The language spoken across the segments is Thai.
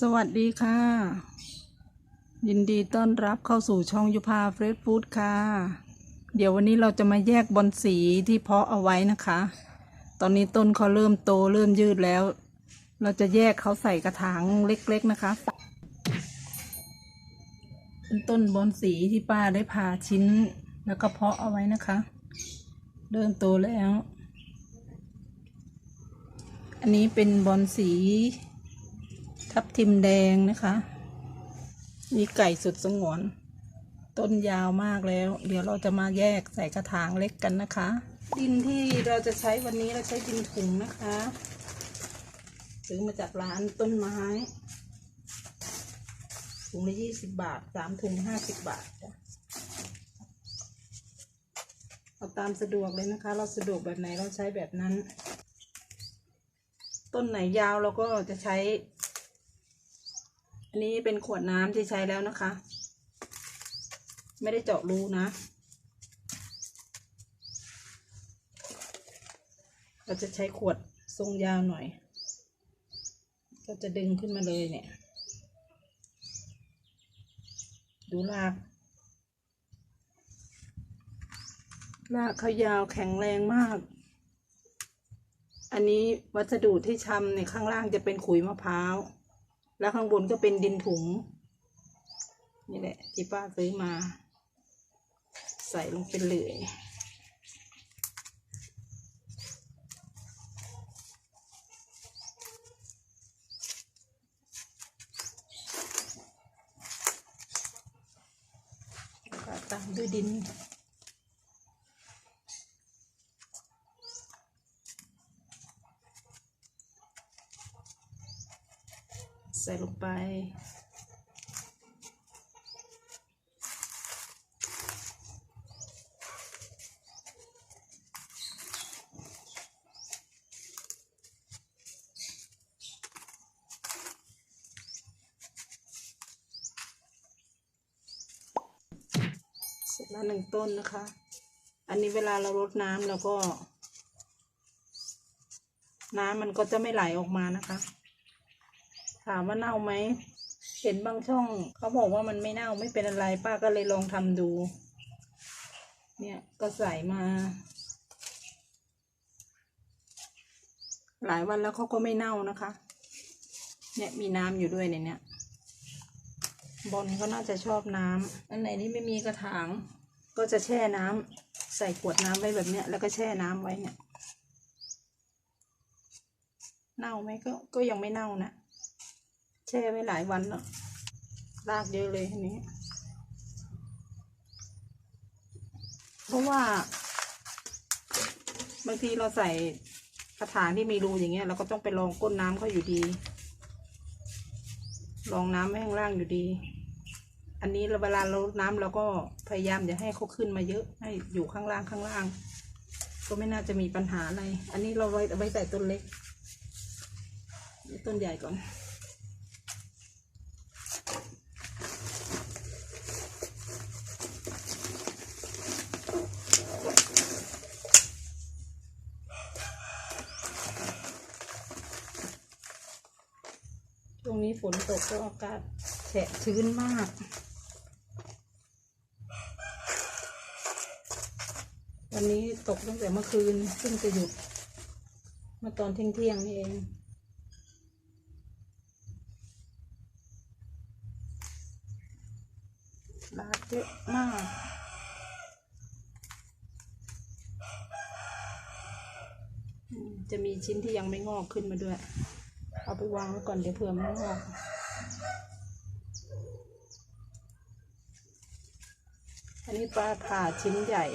สวัสดีค่ะ ยินดีต้อนรับเข้าสู่ช่องยุพาเฟรชฟู้ดค่ะ เดี๋ยววันนี้เราจะมาแยกบอนสีที่เพาะเอาไว้นะคะ ตอนนี้ต้นเขาเริ่มโตเริ่มยืดแล้ว เราจะแยกเขาใส่กระถางเล็กๆนะคะเป็นต้นบอนสีที่ป้าได้ผ่าชิ้น แล้วก็เพาะเอาไว้นะคะ เริ่มโตแล้ว อันนี้เป็นบอนสี ทับทิมแดงนะคะ มีไก่สุดสงวน ต้นยาวมากแล้ว เดี๋ยวเราจะมาแยกใส่กระถางเล็กกันนะคะ ดินที่เราจะใช้วันนี้เราใช้ดินถุงนะคะซื้อมาจากร้านต้นไม้ถุงละยี่สิบบาทสามถุงห้าสิบบาทจ้ะเอาตามสะดวกเลยนะคะ เราสะดวกแบบไหนเราใช้แบบนั้น ต้นไหนยาวเราก็จะใช้ อันนี้เป็นขวดน้ำที่ใช้แล้วนะคะ ไม่ได้เจาะรูนะ เราจะใช้ขวดทรงยาวหน่อย ก็จะดึงขึ้นมาเลยเนี่ย ดูรากรากเขายาวแข็งแรงมาก อันนี้วัสดุที่ชำในข้างล่างจะเป็นขุยมะพร้าว แล้วข้างบนก็เป็นดินถุง นี่แหละ ที่ป้าซื้อมา ใส่ลงไปเลยแล้วก็ตามด้วยดิน ใส่ลงไป เสร็จแล้วหนึ่งต้นนะคะ อันนี้เวลาเรารดน้ำเราก็ น้ำมันก็จะไม่ไหลออกมานะคะามว่าเน่าไหมเห็นบางช่องเขาบอกว่ามันไม่เน่าไม่เป็นอะไรป้าก็เลยลองทำดู เนี่ยก็ใส่มา หลายวันแล้วเขาก็ไม่เน่านะคะ เนี่ยมีน้ำอยู่ด้วยในเนี้ยบอลเขาน่าจะชอบน้ำอันไหนที่ไม่มีกระถาง ก็จะแช่น้ำใส่ขวดน้ำไว้แบบเนี้ยแล้วก็แช่น้ำไว้เนี่ย เน่าไหมก็ก็ยังไม่เน่านะ ช่ไว้หลายวันแล้วรากเยอะเลยอันนี้ เพราะว่า บางทีเราใส่กระถางที่มีรูอย่างเงี้ยเราก็ต้องไปลองก้นน้ำเขาอยู่ดี ลองน้ำไว้ข้างล่างอยู่ดี อันนี้เราเวลาเราดน้ำเราก็พยายามอย่าให้เขาขึ้นมาเยอะให้อยู่ข้างล่างข้างล่าง ก็ไม่น่าจะมีปัญหาอะไร อันนี้เราไว้ไว้ใส่ต้นเล็ก ต้นใหญ่ก่อน วงนี้ฝนตกก็อากาศแฉะชื้นมาก วันนี้ตกตั้งแต่เมื่อคืนซึ่งจะหยุดเมื่อตอนเที่ยงๆนี่เองลาเยอะมากจะมีชิ้นที่ยังไม่งอกขึ้นมาด้วย เอาไปวางไว้ก่อนเดี๋ยวเผื่อมันงอกอันนี้ปลาผ่าชิ้นใหญ่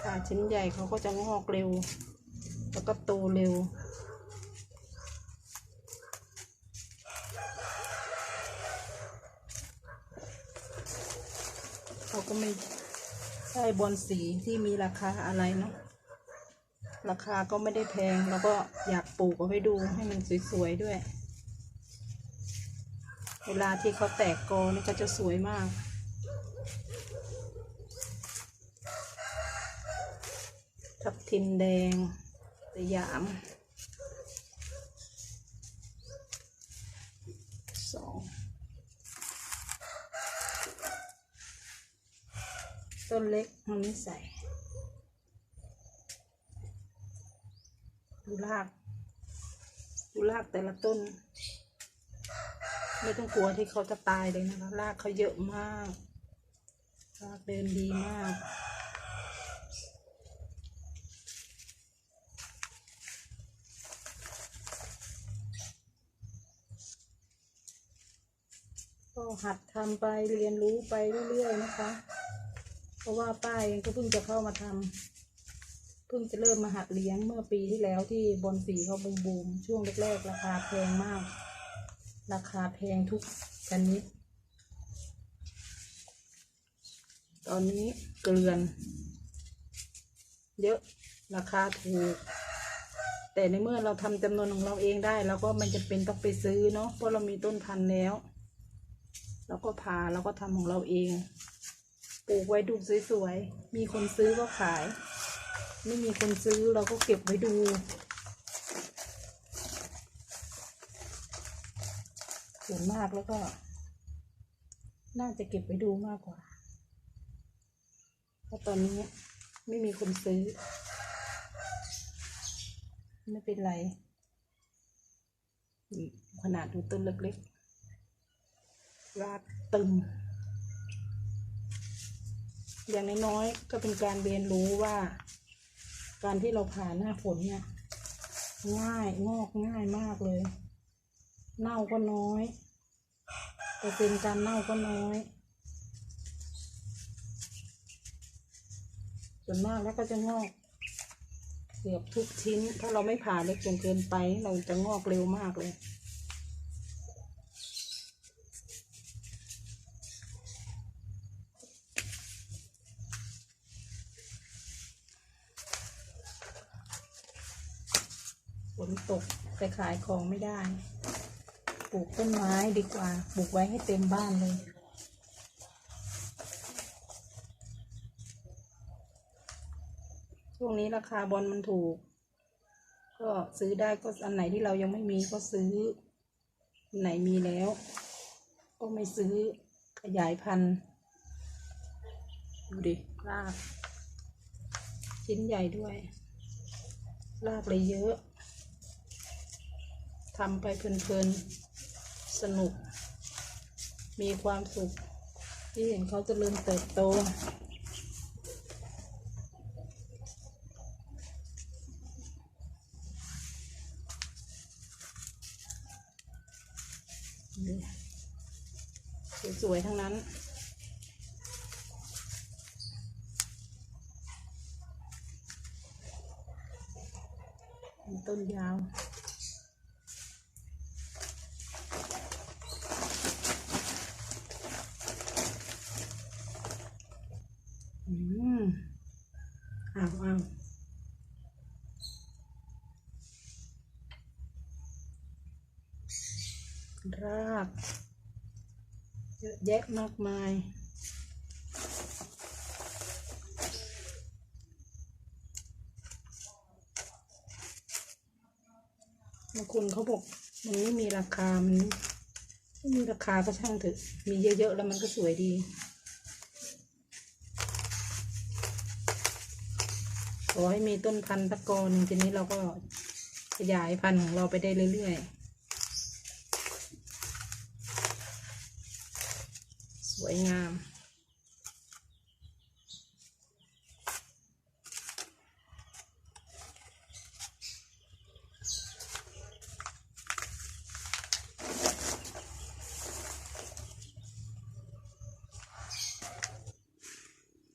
ผ่าชิ้นใหญ่เขาก็จะงอกเร็ว แล้วก็โตเร็วเขาก็ไม่ใช่บอลสีที่มีราคาอะไรเนาะ ราคาก็ไม่ได้แพง แล้วก็อยากปลูกเอาไว้ดูให้มันสวยๆด้วย เวลาที่เขาแตกกอนี่ก็จะสวยมาก ทับทิมแดงสยามสองต้นเล็กมันไม่ใส่ ดูรากดูรากแต่ละต้น ไม่ต้องกลัวที่เขาจะตายเลยนะคะรากเขาเยอะมากรากเดินดีมากก็หัดทำไปเรียนรู้ไปเรื่อยๆนะคะ เพราะว่าป้าเองก็เพิ่งจะเข้ามาทำ พิ่งจะเริ่มมาหัดเลี้ยงเมื่อปีที่แล้วที่บอนสีเขาบูมบูมๆช่วงแรกๆ ราคาแพงมาก ราคาแพงทุกชนิดตอนนี้เกลือน เยอะราคาถูก แต่ในเมื่อเราทำจำนวนของเราเองได้เราก็มันจะเป็นต้องไปซื้อเนาะเพราะเรามีต้นพันธุ์แล้วเราก็พาเราก็ทำของเราเอง ปลูกไว้ดูสวยๆ มีคนซื้อก็ขาย ไม่มีคนซื้อเราก็เก็บไว้ดูส่วนมากแล้วก็ น่าจะเก็บไว้ดูมากกว่า เพราะตอนนี้ไม่มีคนซื้อ ไม่เป็นไร ขนาดดูต้นเล็กๆรากตึงอย่างน้อยๆก็เป็นการเรียนรู้ว่า การที่เราผ่านหน้าฝนเนี่ย ง่ายงอกง่ายมากเลย เน่าก็น้อยเปอร์เซ็นต์การเน่าก็น้อยส่วนมากแล้วก็จะงอกเกือบทุกชิ้น ถ้าเราไม่ผ่าเล็กจนเกินไป เราจะงอกเร็วมากเลย ตกแต่ขายของไม่ได้ ปลูกต้นไม้ดีกว่า ปลูกไว้ให้เต็มบ้านเลย ช่วงนี้ราคาบอลมันถูก ก็ซื้อได้ก็อันไหนที่เรายังไม่มีก็ซื้อ อันไหนมีแล้ว ก็ไม่ซื้อขยายพันธุ์ดูดิราก ชิ้นใหญ่ด้วย รากเลยเยอะำไปเพลินๆ สนุก มีความสุข ที่เห็นเขาจะเริญเติบโต สวยๆ ทั้งนั้นต้นยาว อืม อ้าวอ้าวรากเยอะแยะมากมายบางคนเขาบอก มันไม่มีราคา มันไม่มีราคาก็ช่างเถอะ มีเยอะๆแล้วมันก็สวยดี ขอให้มีต้นพันธุ์ตะกอนงทีนี้เราก็ขยายพันธุ์ของเราไปได้เรื่อยๆ สวยงาม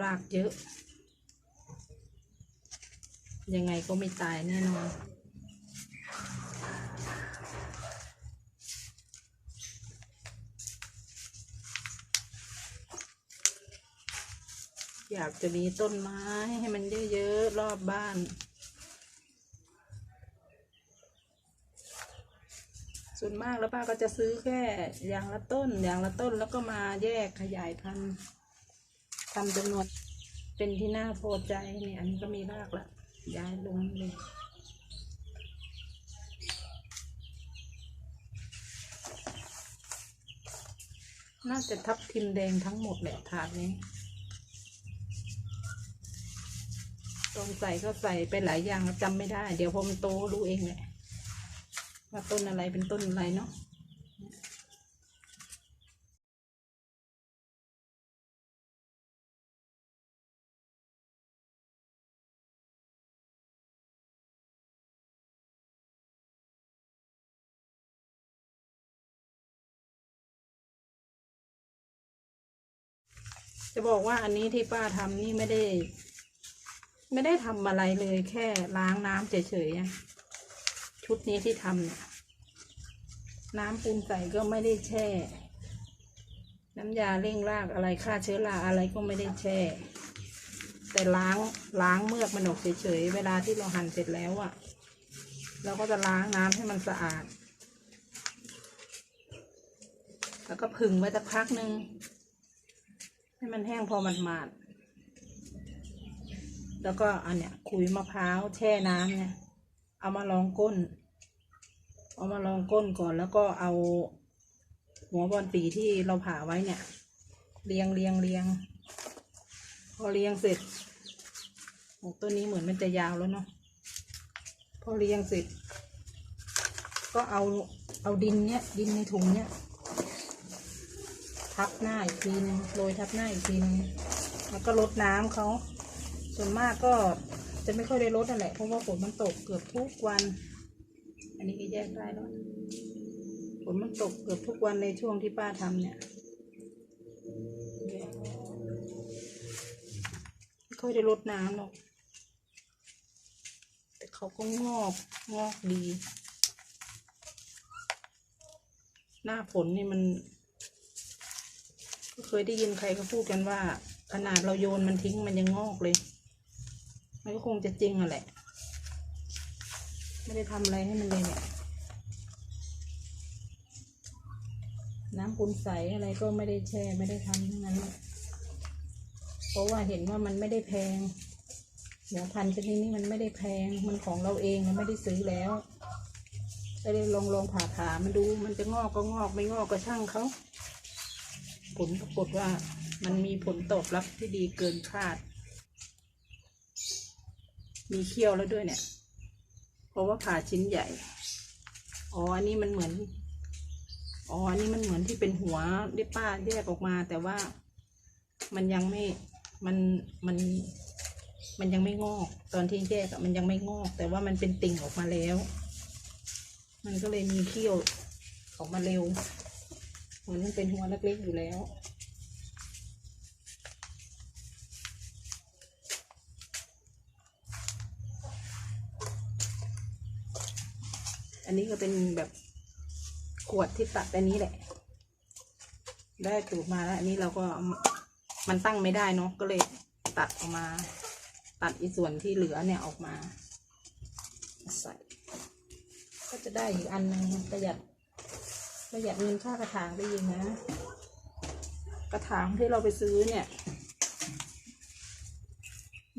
รากเยอะ ยังไงก็ไม่ตายแน่นอน อยากจะมีต้นไม้ให้มันเยอะๆ รอบบ้านส่วนมากแล้วป้าก็จะซื้อแค่อย่างละต้นอย่างละต้นแล้วก็มาแยกขยายพันธุ์ทำจำนวนเป็นที่น่าพอใจเนี่ยอันนี้ก็มีรากละ ย้ายลงเลยน่าจะทับทิมแดงทั้งหมดแหละถาดนี้ตรงใส่ก็ใส่ไปหลายอย่างจำไม่ได้ เดี๋ยวพอมันโตรู้เองแหละว่าต้นอะไรเป็นต้นอะไรเนาะ จะบอกว่าอันนี้ที่ป้าทำนี่ไม่ได้ ไม่ได้ทำอะไรเลยแค่ล้างน้ำเฉยๆชุดนี้ที่ทำเนี่ยน้ำปูนใส่ก็ไม่ได้แช่ น้ำยาเร่งรากอะไรฆ่าเชื้อราอะไรก็ไม่ได้แช่ แต่ล้างล้างเมือกมันออกเฉยๆเวลาที่เราหั่นเสร็จแล้วอะเราก็จะล้างน้ำให้มันสะอาด แล้วก็ผึ่งไว้สักพักหนึ่ง ให้มันแห้งพอมันมาดๆแล้วก็อันเนี้ยขุยมะพร้าวแช่น้ำเนี่ย เอามาลองก้น เอามาลองก้นก่อนแล้วก็เอาหัวบอลปีที่เราผ่าไว้เนี่ย เรียงเรียงเรียง พอเรียงเสร็จโอ้ต้นนี้เหมือนมันจะยาวแล้วเนาะพอเรียงเสร็จ ก็เอาเอาดินเนี้ยดินในถุงเนี้ย ทับหน้าอีกทีนึงโรยทับหน้าอีกทีนึงแล้วก็ลดน้ำเขาส่วนมากก็จะไม่ค่อยได้ลดนั่นแหละเพราะว่าฝนมันตกเกือบทุกวัน อันนี้ก็แยกได้แล้วฝนมันตกเกือบทุกวันในช่วงที่ป้าทำเนี่ยไม่ค่อยได้ลดน้ำหรอกแต่เขาก็งอกงอกดี หน้าฝนนี่มัน เคยได้ยินใครเขาพูดกันว่า ขนาดเราโยนมันทิ้งมันยังงอกเลย มันก็คงจะจริงอะแหละ ไม่ได้ทำอะไรให้มันเลยเนี่ย น้ำปูนใสอะไรก็ไม่ได้แช่ไม่ได้ทำทั้งนั้น เพราะว่าเห็นว่ามันไม่ได้แพงหัวพันชนิดนี้มันไม่ได้แพง มันของเราเองเราไม่ได้ซื้อแล้วก็เลยลองลองผ่าผ่ามันดู มันจะงอกก็งอกไม่งอกก็ช่างเขา ผลปรากฏว่ามันมีผลตอบรับที่ดีเกินคาด มีเขี้ยวแล้วด้วยเนี่ย เพราะว่าผ่าชิ้นใหญ่ อ๋อ อันนี้มันเหมือน อ๋อ อันนี้มันเหมือนที่เป็นหัวที่ป้าแยกออกมา แต่ว่ามันยังไม่ มัน มัน มันยังไม่งอก ตอนที่แยกมันยังไม่งอก แต่ว่ามันเป็นติ่งออกมาแล้ว มันก็เลยมีเขี้ยวออกมาเร็ว มือนมันเป็นหัวเล็กๆอยู่แล้วอันนี้ก็เป็นแบบขวดที่ตัดอันนี้แหละ ได้ตูดมาแล้ว อันนี้เราก็มันตั้งไม่ได้เนาะก็เลยตัดออกมา ตัดอีส่วนที่เหลือเนี่ยออกมา ใส่ ก็จะได้อีกอันนึงประหยัด ประหยัดเงินค่ากระถางได้ยิงนะ กระถางที่เราไปซื้อเนี่ย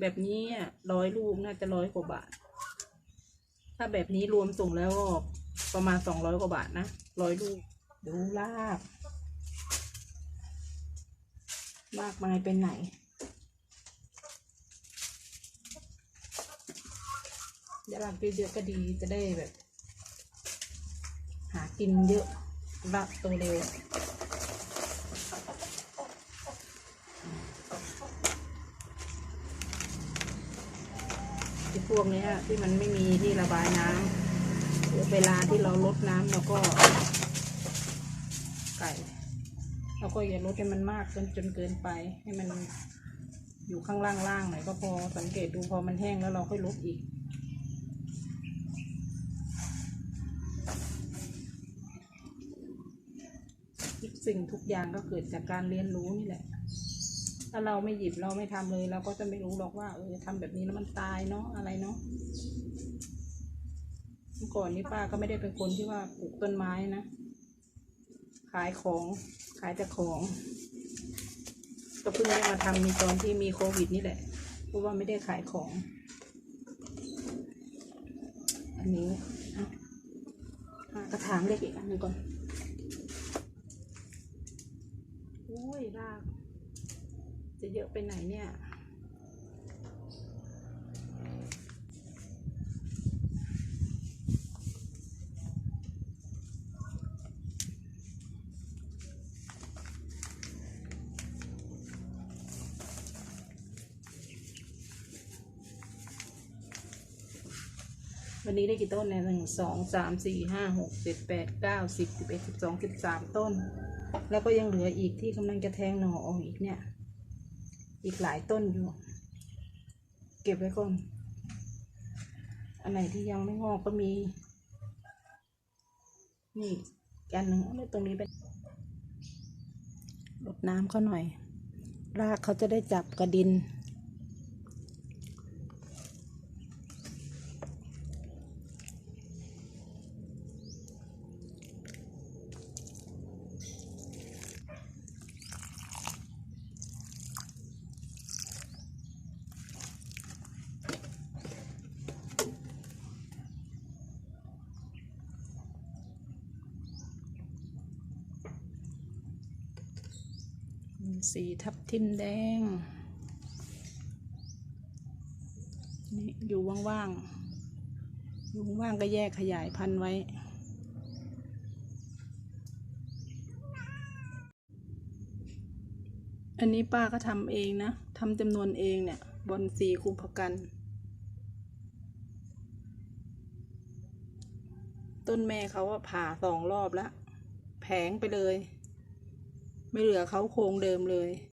แบบนี้ร้อยลูกน่าจะร้อยกว่าบาท ถ้าแบบนี้รวมส่งแล้วก็ประมาณสองร้อยกว่าบาทนะร้อยลูกดูลากมากมายเป็นไหนเดี๋ยวลากเยอะๆก็ดีจะได้แบบ หากินเยอะ รักโตเร็วที่พวกนี้ที่มันไม่มีที่ระบายน้ำเวลาที่เราลดน้ำเราก็ ไก่เราก็อย่าลดให้มันมากจนจนเกินไป ให้มันอยู่ข้างล่างๆหน่อยก็พอสังเกตดูพอมันแห้งแล้วเราค่อยลดอีก สิ่งทุกอย่างก็เกิดจากการเรียนรู้นี่แหละ ถ้าเราไม่หยิบเราไม่ทำเลย เราก็จะไม่รู้หรอกว่า เออทำแบบนี้แล้วมันตายเนาะอะไรเนาะเมื่อก่อนนี้ป้าก็ไม่ได้เป็นคนที่ว่าปลูกต้นไม้นะขายของขายแต่ของ ก็เพิ่งได้มาทำในตอนที่มีโควิดนี่แหละเพราะว่าไม่ได้ขายของ อันนี้กระถางเล็กอีกอันนึงก่อน ราก จะเยอะไปไหนเนี่ยวันนี้ได้กี่ต้นเนี่ยหนึ่งสองสามสี่ห้าหกเจ็ดแปดเก้าสิบสิบเอ็ดสิบสองสิบสามต้น แล้วก็ยังเหลืออีกที่กำลังจะแทงหน่อออกอีกเนี่ย อีกหลายต้นอยู่ เก็บไว้ก่อน อันไหนที่ยังไม่งอกก็มี นี่อันหนึ่งเอาไว้ตรงนี้เป็นรดน้ำเขาหน่อย รากเขาจะได้จับกระดิน สีทับทิมแดง นี่อยู่ว่างๆ อยู่ว่างก็แยกขยายพันธุ์ไว้ อันนี้ป้าก็ทำเองนะทำจำนวนเองเนี่ย บอนสีคุมพกัน ต้นแม่เขาว่าผ่าสองรอบแล้ว แผงไปเลย ไม่เหลือเขาโครงเดิมเลย